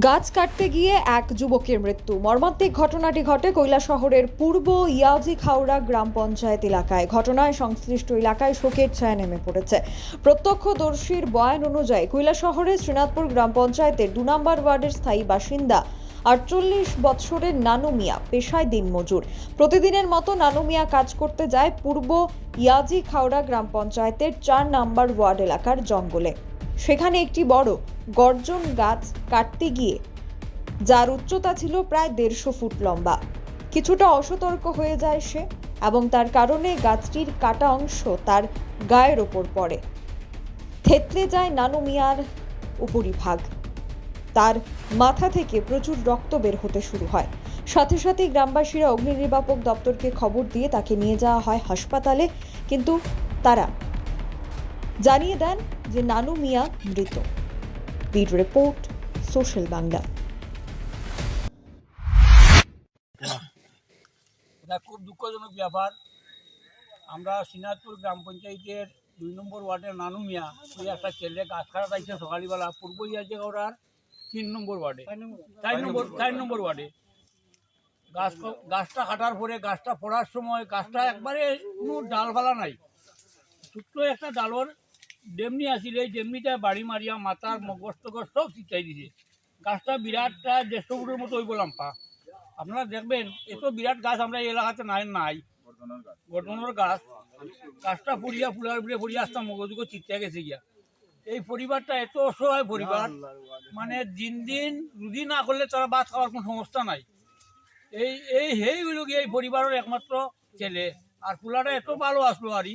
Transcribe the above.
গাছ কাটতে গিয়ে এক যুবকের মৃত্যু। মর্মান্তিক ঘটনাটি ঘটে কৈলা শহরের পূর্ব ইয়াজি খাওড়া গ্রাম পঞ্চায়েত এলাকায়। ঘটনায় সংশ্লিষ্ট এলাকায় শোকের ছায়া নেমে পড়েছে। প্রত্যক্ষদর্শীর বয়ান অনুযায়ী কৈলা শহরের শ্রীনাথপুর গ্রাম পঞ্চায়েতের দু নম্বর ওয়ার্ডের স্থায়ী বাসিন্দা আটচল্লিশ বৎসরের নানু মিয়া পেশায় দিনমজুর। প্রতিদিনের মতো নানু মিয়া কাজ করতে যায় পূর্ব ইয়াজি খাওড়া গ্রাম পঞ্চায়েতের চার নাম্বার ওয়ার্ড এলাকার জঙ্গলে। সেখানে একটি বড় গর্জন গাছ কাটতে গিয়ে, যার উচ্চতা ছিল প্রায় দেড়শো ফুট লম্বা। কিছুটা অসতর্ক হয়ে যায় সে এবং তার কারণে গাছটির কাটা অংশ তার গায়ের ওপর পড়ে। থেতলে যায় নানু মিয়ার উপরিভাগ। তার মাথা থেকে প্রচুর রক্ত বের হতে শুরু হয়। সাথে সাথে গ্রামবাসীরা অগ্নি নির্বাপক দপ্তরকে খবর দিয়ে তাকে নিয়ে যাওয়া হয় হাসপাতালে, কিন্তু তারা জানিয়ে দেন যে নানু মিয়া মৃত। Beat report, social Bangla. খুব দুঃখজনক ব্যাপার। আমরা শ্রীনাথপুর গ্রাম পঞ্চায়েতের দুই নম্বর ওয়ার্ডের নানু মিয়া, ওই একটা ছেলে গাছ কাটা পাইছে সকালবেলা পূর্ব ইয়াজে ওরার তিন নম্বর ওয়ার্ডে। চার নম্বর চার নম্বর ওয়ার্ডে। গাছ গাছটা কাটার পরে গাছটা পড়ার সময় গাছটা একবারে কোনো ডালপালা নাই। ছোট্ট একটা ডালর ডেমনি আসিল এই ডেমনিটা বাড়ি মারিয়া মাথার মগজ টগজ সব ছিটাই দিছে। গাছটা বিরাটটা দেড়শো ফুটের মতো ওই বললাম পা আপনারা দেখবেন এত বিরাট গাছ আমরা এই এলাকাতে নাই নাই। গঠনের গাছ। গাছটা পুড়িয়া ফুলার ফুলে ফুড়িয়া আসতাম মগজুকে চিৎকা গেছে গিয়া। এই পরিবারটা এত অসহায় পরিবার মানে দিন দিন রুদি না করলে তারা ভাত খাওয়ার কোনো সমস্যা নাই। এই এই সেইগুলো এই পরিবারের একমাত্র ছেলে। আর ফুলাটা এত ভালো আসলো আরই